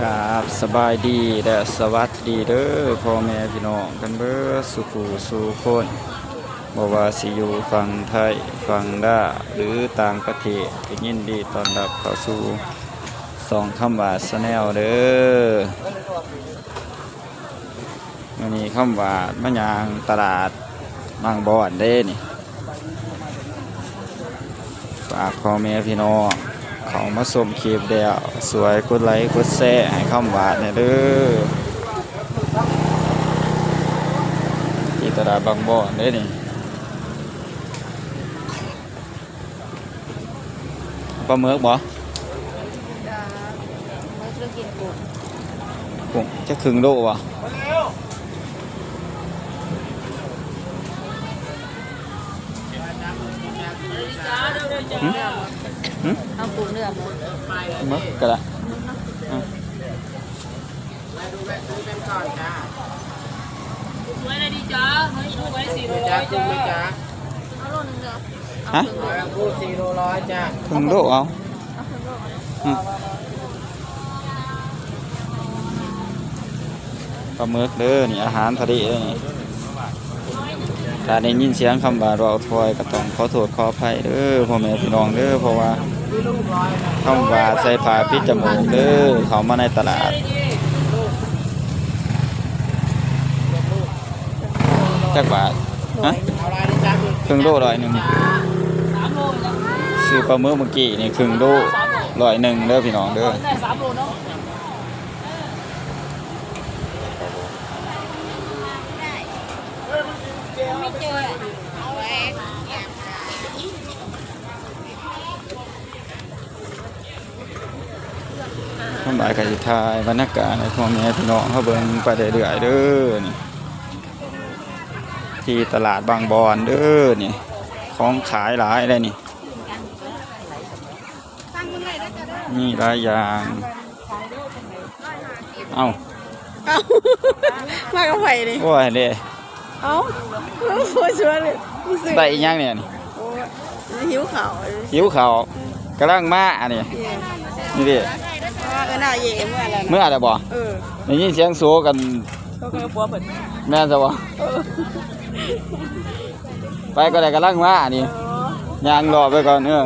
กราบสบายดีและสวัสดีเด้อพ่อแม่พี่น้องกันเบิดสุขูสู่คนบ่ว่าสิอยู่ฝั่งไทยฝั่งลาหรือต่างประเทศก็ยินดีตอนรับเข้าสู่สองคำว่าสแนลเด้อวันนี้คำว่ามะยางตลาดบางบอนเด้นี่ฝากพ่อแม่พี่น้อง เขามาสมคลิปเดียวสวยกดไลค์กดแชร์ให้คำหวานเนี่ยเด้อที่ตลาดบางบ่อนเด้นี่ปลาหมึกบ่กุ้งจะครึ่งโลบ่หึหึ เอากุ้งเนื้อหมดหมึกก็ได้อะสวยเลยดีจ้าเฮ้ยดูไว้สี่ร้อยจ้าเอาโลนึงเด้อฮะพูดสี่โลร้อยจ้าครึ่งโลเอาเอาครึ่งโลก็ได้อืมปลาหมึกเด้อนี่อาหารทะเลเด้อนี่ถ้าได้ยินเสียงคำว่าเราถอยก็ต้องขอโทษขออภัยเด้อพ่อแม่พี่น้องเด้อเพราะว่า คำว่าใส่ผ้าพิดจมูกเด้อเขามาในตลาดจักบาทฮะเอาอะไรนะครึ่งโลร้อยหนึ่งซื้อปลาเมื่อเมื่อกี้นี่ครึ่งโลร้อยหนึ่งเด้อพี่น้องเด้อ ได้สามโลเนาะ ไม่เจอเอาไว้ ทำลายกสิทายบรรยากาศในพ่อแม่พี่น้องเขาเบิ่งไปเรื่อยๆเด้อนี่ที่ตลาดบางบอนเด้อนี่ของขายหลายเลยนี่นี่หลายอย่างเอ้าเอามากับไผ่ดิโอ้ยเด้เอาโอ้ยชวนเลยรู้สึกได้อีกอย่างเนี่ยนี่โอ้ยหิวข่าวเลยหิวข้าวกำลังมาอันนี้นี่ดิ เออหน้าเย่เมื่อแล้วเมื่อไหร่บ่เออได้ยินเสียงโซกันเขาเคยปัวเปิดแม่นจะบ่เออไปก็ได้กำลังมาอันนี้ยางรอไปก่อนเออ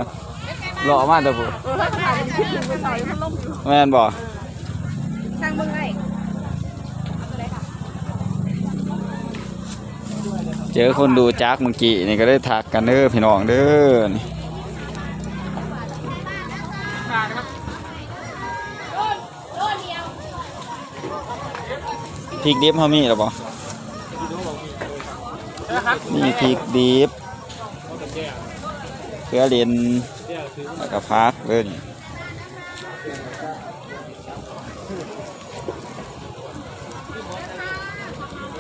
รอมาเถอะผู้เออถ้าถ่ายเป็นคลิปเป็นสอยมันล่มอยู่แม่นบ่สร้างเมืองไงเจอคนดูจักเมื่อกี้นี่ก็ได้ทักกันเด้อพี่น้องเด้อนี่ พริกดิบเฮามีหรอบ่นี่พริกดิบเกลือเลียนแล้วก็พักเด้อนี่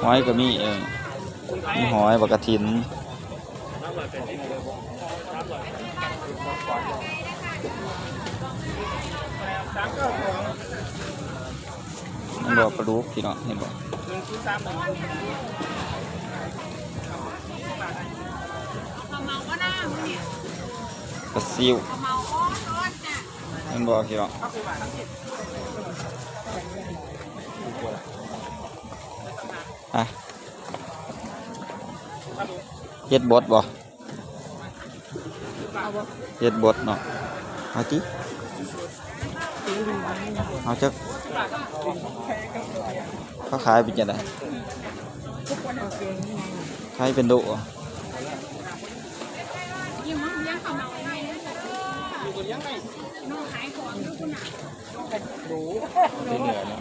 หอยก็มีเองมีหอยบักกะทินมันบอกปลา ดุกพี่น้องเห็นบอกปลาซิวมันบอกพี่น้องอะเฮ็ดบดบ่เฮ็ดบดเนาะเอาจิเอาจัก เขาขายเป็นจังไดขายเป็นโดเหรอเป็นเหนือเนาะ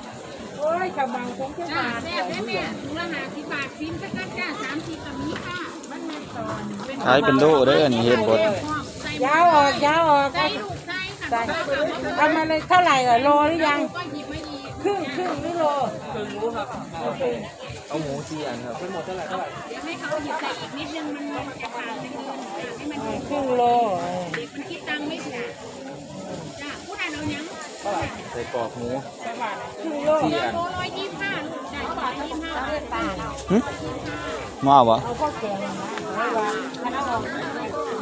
จ้าแซ่บได้แม่ถุงละห้าสิบบาทซิมสักกัดจ้าสามสิบกับนี้ค่ะมันมาตอนเป็นขายเป็นโดเด้อนี่เฮ็ดบดยาวออกยาวออกใส่ลูกใส่ค่ะทำมาเลยเท่าไหร่เหรอโลหรือยัง ก็หยิบไม่ดีครึ่งครึ่งหรือโลเอาหมูสี่อันครับเป็นหมดเท่าไหร่เท่าไหร่เดี๋ยวให้เขาหยิบใส่อีกนิดนึงมันจะขาดเป็นเงินให้มันครึ่งโลเด็กมันคิดตังค์ไม่ถูกจ้าผู้ใดเอายังใส่กรอกหมูครึ่งโลสี่อันโลร้อยยี่สิบห้าลูกจ้าร้อยยี่สิบห้าหึมาบ่เอาข้าวแกงนะไม่ว่า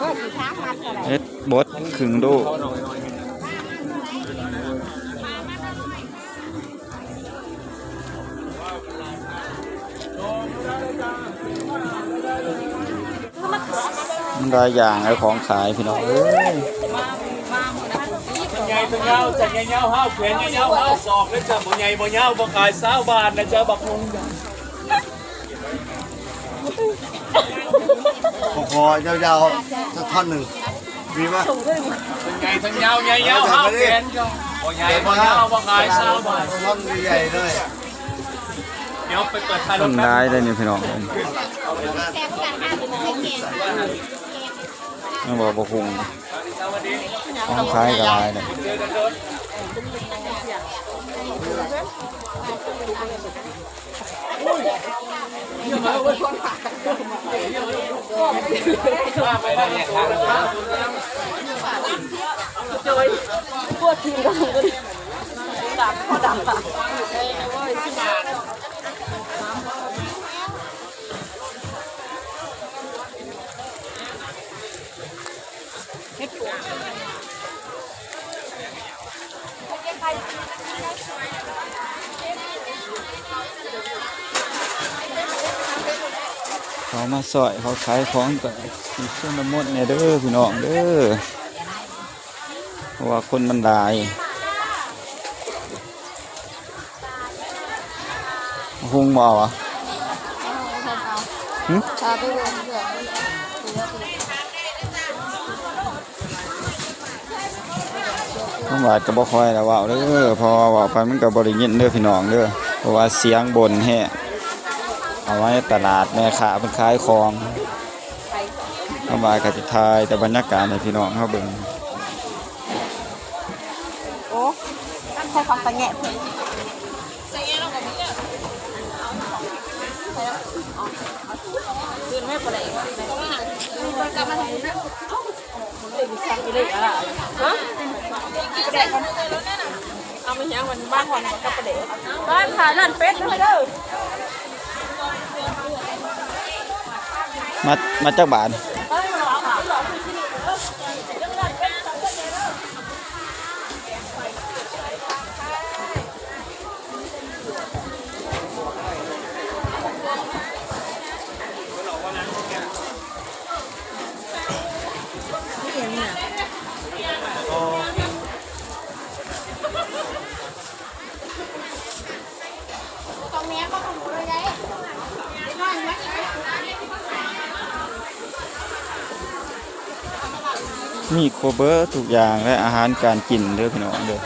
ก็สีช้างมัดอะไรเฮ็ดบดครึ่งโด มันได้อย่างไอ้ของขายพี่น้องเอ้ยใหญ่ตัวเงาจากใหญ่เงาห้าวแขนใหญ่เงาห้าวศอกแล้วจ้ะบ่ใหญ่บ่เงาบ่ขายสาวบาทนะจ๊ะบักฮงจ้ะพอยาวๆสักท่อนหนึ่งมีไหมตัวใหญ่ตัวเงาใหญ่เงาห้าวแขนจ้ะบ่ใหญ่บ่เงาบ่ขายสาวบาทท่อนใหญ่เลย เดี๋ยวไปเปิดท้ายรต้ถนแป๊บได้เลยนี่พี่น้องนี่บอกบ่คุงของขายก็หลายเลยเจอกันเด้อว่าไปได้เนี่ยทาง เขามาซอยเขาขายของก็มีเส้นมดเนี่ยเด้อพี่น้องเด้อเพราะว่าคนมันหลายหุงบ่เอาอะหึชาไปรวมเพื่อนน้ำหวาดก็บ่ค่อยแล้วว่าเด้อพอว่าไปมันก็บ่ได้ยินเด้อพี่น้องเด้อเพราะว่าเสียงบนแฮะ เอาไว้ตลาดแม่ค้าเพิ่นขายของน้ำหวาดก็สิถ่ายแต่บรรยากาศให้พี่น้องเฮาเบิ่งโอ้ใช้ความตะแงะเพิ่นเอาไปยังวันบ้านวันกับประเดี๋ยวบ้านขายร้านเป็ดนะเด้อ มามาจากบ้านตรงนี้ก็ของเราให มีโครบเบอร์ทุกอย่างและอาหารการกินเด้อพี่น้องเด้อ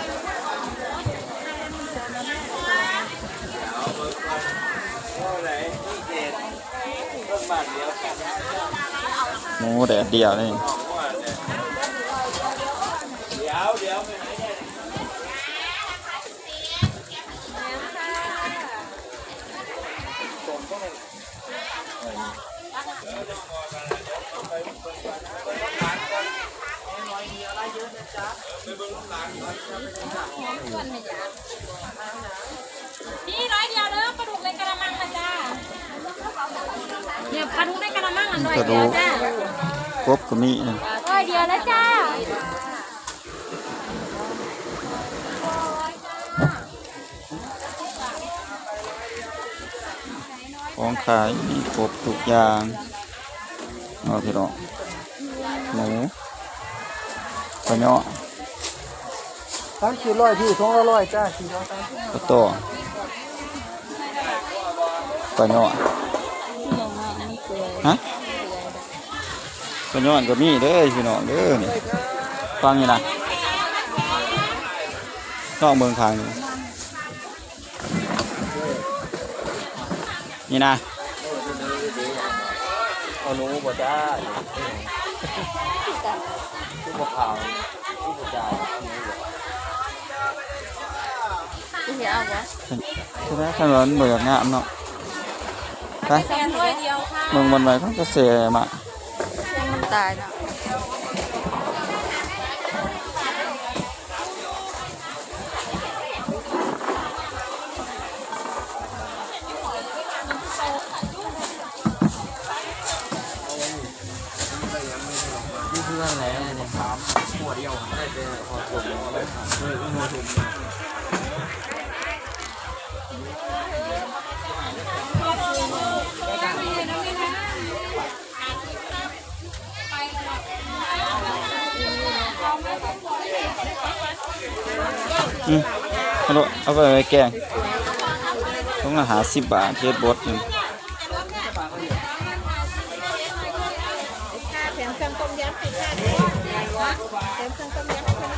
หมูแดดเดียวนี่ พี่ร้อยเดียวเด้อปลาดุกในกระมังนะจ้าเนี่ยปลาดุกในกระมังอะหน่อยกระเดีดูยวกจ้าครบก็มีนี่ร้อยเดียวแล้วจ้าของขายมีครบทุกอย่างเอาพี่น้องหมู ปลาเนาะสามสี่ร้อยพี่สองร้อยจ้าสี่ร้อยปลาโตัวปลาเนาะฮะปลาเนาะก็มีเด้อพี่น้องเด้อนี่ฟังนี่นะนอกเมืองทางนี่นี่นะเอาหนูบ่จ้า ผู้ปกครองผู้ปกครองที่เอาบ่ใช่ไหมขนมเบิกงามเนาะไปแค่ร้อยเดียวค่ะเมืองบนไว้เขาก็เสียมามันตายเนาะ อืมเอาลูกเอาไปไว้แกงต้องหาสิบบาทเฮ็ดบดนึงแถมเครื่องต้มยำให้ค่ะแถมเครื่องต้มยำให้ค่ะ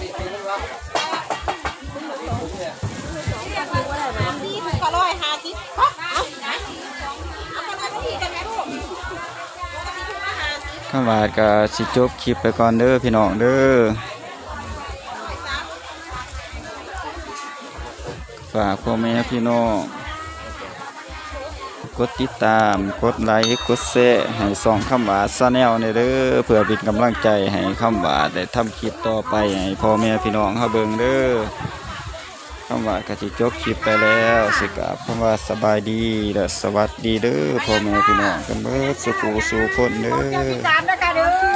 นี่ ห้าสิบข้าวาดก็สิจบคลิปไปก่อนเด้อพี่น้องเด้อฝากพ่อแม่พี่น้องกดติดตามกดไลค์กดแชร์ให้ส่องคำบาดซาแนลเนี่ยเด้อเพื่อเป็นกำลังใจให้คำบาดได้ทำคลิปต่อไปให้พ่อแม่พี่น้องเฮาเบิ่งเด้อ คำว่ากะจิจบคลิปไปแล้วสิกราบคำว่าสบายดีและสวัสดีเด้อพ่อแม่พี่น้องกันเบิดสุขสุขคนเด้อจานนะคะเด้อ